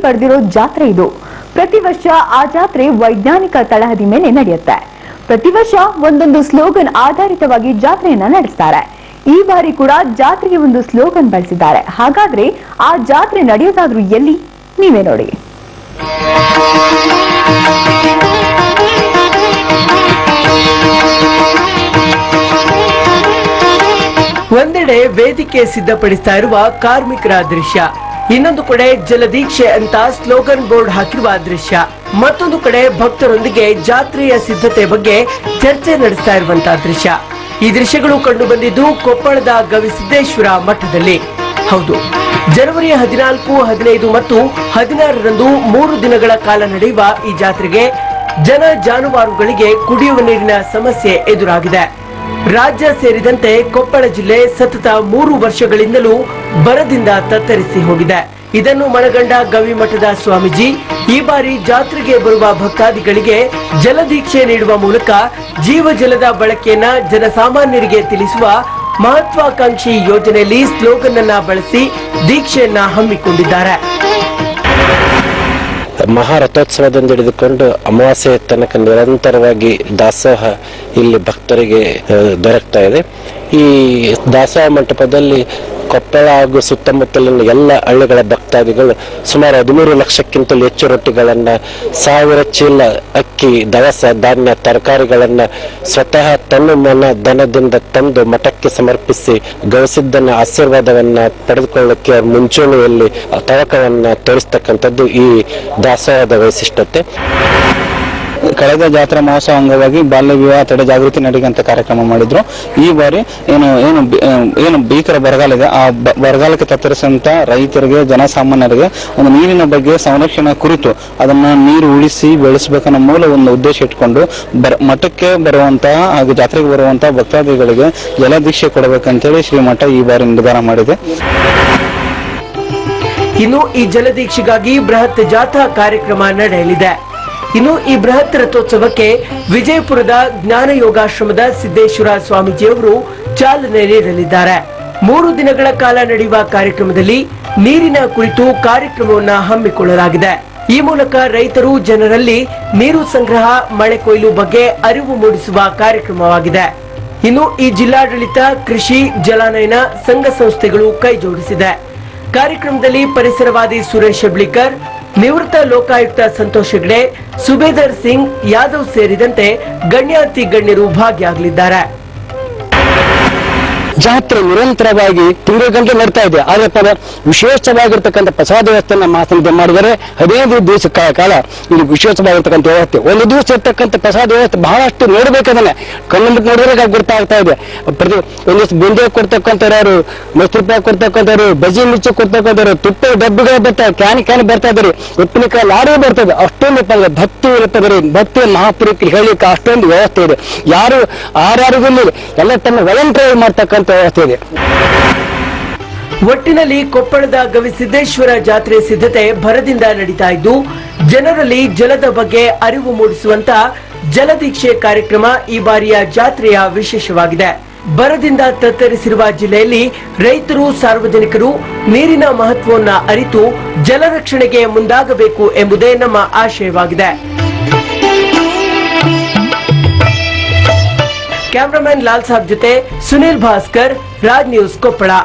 ಪಡೆದಿರೋ ಜಾತ್ರೆ ಇದು. ಪ್ರತಿ ವರ್ಷ ಆ ಜಾತ್ರೆ ವೈಜ್ಞಾನಿಕ ತಳಹದಿ ಮೇಲೆ ನಡೆಯುತ್ತೆ. ಪ್ರತಿ ವರ್ಷ ಒಂದೊಂದು ಸ್ಲೋಗನ್ ಆಧಾರಿತವಾಗಿ ಜಾತ್ರೆಯನ್ನ ನಡೆಸ್ತಾರೆ. ಈ ಬಾರಿ ಕೂಡ ಜಾತ್ರೆಗೆ ಒಂದು ಸ್ಲೋಗನ್ ಬಳಸಿದ್ದಾರೆ. ಹಾಗಾದ್ರೆ ಆ ಜಾತ್ರೆ ನಡೆಯೋದಾದ್ರೂ ಎಲ್ಲಿ? ನೀವೇ ನೋಡಿ. ಒಂದೆಡೆ ವೇದಿಕೆ ಸಿದ್ಧಪಡಿಸ್ತಾ ಇರುವ ಕಾರ್ಮಿಕರ ದೃಶ್ಯ. ಇನ್ನೊಂದು ಕಡೆ ಜಲದೀಕ್ಷೆ ಅಂತ ಸ್ಲೋಗನ್ ಬೋರ್ಡ್ ಹಾಕಿರುವ ದೃಶ್ಯ. ಮತ್ತೊಂದು ಕಡೆ ಭಕ್ತರೊಂದಿಗೆ ಜಾತ್ರೆಯ ಸಿದ್ಧತೆ ಬಗ್ಗೆ ಚರ್ಚೆ ನಡೆಸ್ತಾ ಇರುವಂತಹ ದೃಶ್ಯ. ಈ ದೃಶ್ಯಗಳು ಕಂಡು ಬಂದಿದ್ದು ಕೊಪ್ಪಳದ ಗವಿಸಿದ್ದೇಶ್ವರ ಮಠದಲ್ಲಿ. ಹೌದು. ಜನವರಿ ಹದಿನಾಲ್ಕು, ಹದಿನೈದು ಮತ್ತು ಹದಿನಾರರಂದು ಮೂರು ದಿನಗಳ ಕಾಲ ನಡೆಯುವ ಈ ಜಾತ್ರೆಗೆ ಜನ ಜಾನುವಾರುಗಳಿಗೆ ಕುಡಿಯುವ ನೀರಿನ ಸಮಸ್ಯೆ ಎದುರಾಗಿದೆ. ರಾಜ್ಯ ಸೇರಿದಂತೆ ಕೊಪ್ಪಳ ಜಿಲ್ಲೆ ಸತತ ಮೂರು ವರ್ಷಗಳಿಂದಲೂ ಬರದಿಂದ ತತ್ತರಿಸಿ ಹೋಗಿದೆ. ಇದನ್ನು ಮನಗಂಡ ಗವಿಮಠದ ಸ್ವಾಮೀಜಿ ಈ ಬಾರಿ ಜಾತ್ರೆಗೆ ಬರುವ ಭಕ್ತಾದಿಗಳಿಗೆ ಜಲದೀಕ್ಷೆ ನೀಡುವ ಮೂಲಕ ಜೀವಜಲದ ಬಳಕೆಯನ್ನ ಜನಸಾಮಾನ್ಯರಿಗೆ ತಿಳಿಸುವ ಮಹತ್ವಾಕಾಂಕ್ಷಿ ಯೋಜನೆಯಲ್ಲಿ ಸ್ಲೋಗನ್ ಅನ್ನ ಬಳಸಿ ದೀಕ್ಷೆಯನ್ನ ಹಮ್ಮಿಕೊಂಡಿದ್ದಾರೆ. ಮಹಾರಥೋತ್ಸವದಿಂದ ಹಿಡಿದುಕೊಂಡು ಅಮಾವಾಸ್ಯೆ ತನಕ ನಿರಂತರವಾಗಿ ದಾಸೋಹ ಇಲ್ಲಿ ಭಕ್ತರಿಗೆ ದೊರಕ್ತಾ ಇದೆ. ಈ ದಾಸೋಹ ಮಂಟಪದಲ್ಲಿ ಕೊಪ್ಪಳ ಹಾಗೂ ಸುತ್ತಮುತ್ತಲಿನ ಎಲ್ಲ ಹಳ್ಳಿಗಳ ಭಕ್ತಾದಿಗಳು ಸುಮಾರು ಹದಿಮೂರು ಲಕ್ಷಕ್ಕಿಂತಲೂ ಹೆಚ್ಚು ರೊಟ್ಟಿಗಳನ್ನ, ಸಾವಿರ ಚೀಲ ಅಕ್ಕಿ, ದವಸ, ಧಾನ್ಯ, ತರಕಾರಿಗಳನ್ನ ಸ್ವತಃ ತನ್ನ ಮನ ಧನದಿಂದ ತಂದು ಮಠಕ್ಕೆ ಸಮರ್ಪಿಸಿ ಗವಿಸಿದ್ದನ ಆಶೀರ್ವಾದವನ್ನ ಪಡೆದುಕೊಳ್ಳಕ್ಕೆ ಮುಂಚೂಣಿಯಲ್ಲಿ ತವಕವನ್ನ ತೋರಿಸ್ತಕ್ಕಂಥದ್ದು ಈ ದಾಸೋಹದ ವೈಶಿಷ್ಟ್ಯತೆ. ಕಳೆದ ಜಾತ್ರಾ ಮಹೋತ್ಸವ ಅಂಗವಾಗಿ ಬಾಲ್ಯ ವಿವಾಹ ತಡೆ ಜಾಗೃತಿ ನಡೆಯುವಂತ ಕಾರ್ಯಕ್ರಮ ಮಾಡಿದ್ರು. ಈ ಬಾರಿ ಏನು ಏನು ಏನು ಭೀಕರ ಬರಗಾಲ ಇದೆ ಆ ಬರಗಾಲಕ್ಕೆ ತತ್ತರಿಸಿದಂತ ರೈತರಿಗೆ, ಜನಸಾಮಾನ್ಯರಿಗೆ ಒಂದು ನೀರಿನ ಬಗ್ಗೆ ಸಂರಕ್ಷಣೆ ಕುರಿತು ಅದನ್ನ ನೀರು ಉಳಿಸಿ ಬೆಳೆಸಬೇಕನ್ನೋ ಮೂಲ ಒಂದು ಉದ್ದೇಶ ಇಟ್ಕೊಂಡು ಬರ, ಮಠಕ್ಕೆ ಬರುವಂತಹ ಹಾಗೂ ಜಾತ್ರೆಗೆ ಬರುವಂತಹ ಭಕ್ತಾದಿಗಳಿಗೆ ಜಲದೀಕ್ಷೆ ಕೊಡಬೇಕಂತೇಳಿ ಶ್ರೀಮಠ ಈ ಬಾರಿ ನಿರ್ಧಾರ ಮಾಡಿದೆ. ಇನ್ನು ಈ ಜಲದೀಕ್ಷೆಗಾಗಿ ಬೃಹತ್ ಜಾಥಾ ಕಾರ್ಯಕ್ರಮ ನಡೆಯಲಿದೆ. ಇನ್ನು ಈ ಬೃಹತ್ ರಥೋತ್ಸವಕ್ಕೆ ವಿಜಯಪುರದ ಜ್ಞಾನ ಯೋಗಾಶ್ರಮದ ಸಿದ್ದೇಶ್ವರ ಸ್ವಾಮೀಜಿಯವರು ಚಾಲನೆ ನೀಡಲಿದ್ದಾರೆ. ಮೂರು ದಿನಗಳ ಕಾಲ ನಡೆಯುವ ಕಾರ್ಯಕ್ರಮದಲ್ಲಿ ನೀರಿನ ಕುರಿತು ಕಾರ್ಯಕ್ರಮವನ್ನು ಹಮ್ಮಿಕೊಳ್ಳಲಾಗಿದೆ. ಈ ಮೂಲಕ ರೈತರು ಜನರಲ್ಲಿ ನೀರು ಸಂಗ್ರಹ, ಮಳೆ ಕೊಯ್ಲು ಬಗ್ಗೆ ಅರಿವು ಮೂಡಿಸುವ ಕಾರ್ಯಕ್ರಮವಾಗಿದೆ. ಇನ್ನು ಈ ಜಿಲ್ಲಾಡಳಿತ, ಕೃಷಿ, ಜಲಾನಯನ ಸಂಘ ಸಂಸ್ಥೆಗಳು ಕೈಜೋಡಿಸಿದೆ. ಕಾರ್ಯಕ್ರಮದಲ್ಲಿ ಪರಿಸರವಾದಿ ಸುರೇಶ್ ಹೆಬ್ಳಿಕರ್ ನಿವೃತ್ತ ಲೋಕಾಯುಕ್ತ ಸಂತೋಷ್ ಹೆಗ್ಡೆ ಸುಬೇದರ್ ಸಿಂಗ್ ಯಾದವ್ ಸೇರಿದಂತೆ ಗಣ್ಯಾತಿ ಗಣ್ಯರು ಭಾಗಿಯಾಗಲಿದ್ದಾರೆ. ಜಾತ್ರೆ ನಿರಂತರವಾಗಿ ತಿಂಗಳಗಂಟೆ ನಡ್ತಾ ಇದೆ. ಆದ್ರೆ ಪದ ವಿಶೇಷವಾಗಿರ್ತಕ್ಕಂಥ ಪ್ರಸಾದ ವ್ಯವಸ್ಥೆಯನ್ನ ಮಾತನಾಡಿ ಮಾಡಿದರೆ ಹದಿನೈದು ದಿವಸ ಕಾಲ ಇಲ್ಲಿ ವಿಶೇಷವಾಗಿರ್ತಕ್ಕಂಥ ವ್ಯವಸ್ಥೆ. ಒಂದು ದಿವಸ ಇರ್ತಕ್ಕಂಥ ಪ್ರಸಾದ ವ್ಯವಸ್ಥೆ ಬಹಳಷ್ಟು ನೋಡ್ಬೇಕದನ್ನ ಕಣ್ಣು ನೋಡಿದ್ರೆ ಗೊತ್ತಾಗ್ತಾ ಇದೆ. ಪ್ರತಿ ಒಂದು ದಿವಸ ಬುಂದೆ ಕೊಡ್ತಕ್ಕಂಥವ್ರು ಪಾಕ್ ಕೊಡ್ತಕ್ಕಂಥವ್ರು ಬಜಿ ಮಿರ್ಚಿ ಕೊಡ್ತಕ್ಕಂಥವ್ರು, ತುಪ್ಪ, ಡಬ್ಬಿಗಳು ಬರ್ತಾ ಕ್ಯಾನ್ ಕ್ಯಾನ್ ಬರ್ತಾ ಇದ್ದಾರೆ ಉಪ್ಪಿನಕಾಯಿ ಲಾಡು ಬರ್ತದೆ. ಅಷ್ಟೊಂದು ಭಕ್ತಿ ಇರ್ತದೆ ಭಕ್ತಿ ಮಹಾಪುರಕ್ಕೆ ಹೇಳಿಕ್ಕೆ ಅಷ್ಟೊಂದು ವ್ಯವಸ್ಥೆ ಇದೆ. ಯಾರು ಆರ್ಯಾರಿಗೂ ಎಲ್ಲ ತನ್ನ ವಲಂಟರಿ ಮಾಡ್ತಕ್ಕಂಥ ವ್ಯವಸ್ಥೆ ಒಟ್ಟಿನಲ್ಲಿ ಕೊಪ್ಪಳದ ಗವಿಸಿದ್ದೇಶ್ವರ ಜಾತ್ರೆ ಸಿದ್ಧತೆ ಭರದಿಂದ ನಡೀತಾ ಇದ್ದು, ಜನರಲ್ಲಿ ಜಲದ ಬಗ್ಗೆ ಅರಿವು ಮೂಡಿಸುವಂತ ಜಲದೀಕ್ಷೆ ಕಾರ್ಯಕ್ರಮ ಈ ಬಾರಿಯ ಜಾತ್ರೆಯ ವಿಶೇಷವಾಗಿದೆ. ಬರದಿಂದ ತತ್ತರಿಸಿರುವ ಜಿಲ್ಲೆಯಲ್ಲಿ ರೈತರು, ಸಾರ್ವಜನಿಕರು ನೀರಿನ ಮಹತ್ವವನ್ನು ಅರಿತು ಜಲರಕ್ಷಣೆಗೆ ಮುಂದಾಗಬೇಕು ಎಂಬುದೇ ನಮ್ಮ ಆಶಯವಾಗಿದೆ. कैमरामैन लाल साहब जुटे सुनील भास्कर राज न्यूज़ को पढ़ा।